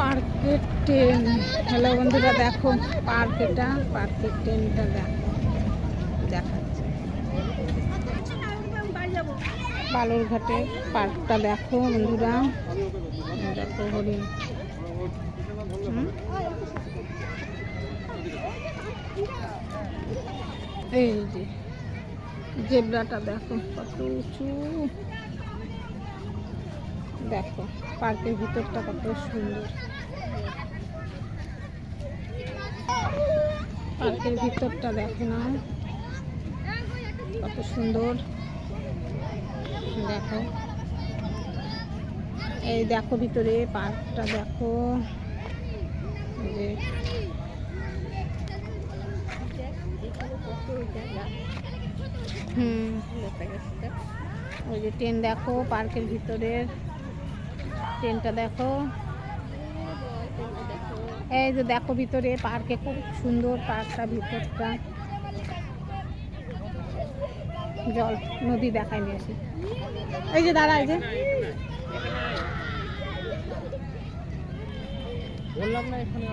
পার্কের train. Hello বন্ধুরা, দেখো পার্ক এটা পার্কের ট্রেনটা দেখো। দেখাচ্ছে। বালুরঘাটে পার্কটা দেখো বন্ধুরা। দেখো হরিণ? এই যে জেব্রাটা দেখো, কত উঁচু। দেখো, পার্কের ভিতরটা কত সুন্দর। পার্কের ভিতরটা দেখো না। কত সুন্দর। দেখো। এই দেখো ভিতরে পার্কটা দেখো। যে হুম। ওই যে ট্রেন দেখো, পার্কের ভিতরের। ট্রেনটা দেখো। এই যে দেখো ভিতরে পার্কে খুব সুন্দর পার্কটা ভিতরটা। জল, নদী দেখাই নিয়ে আসি। এই যে দাঁড়া, এই যে। বললাম না এখানে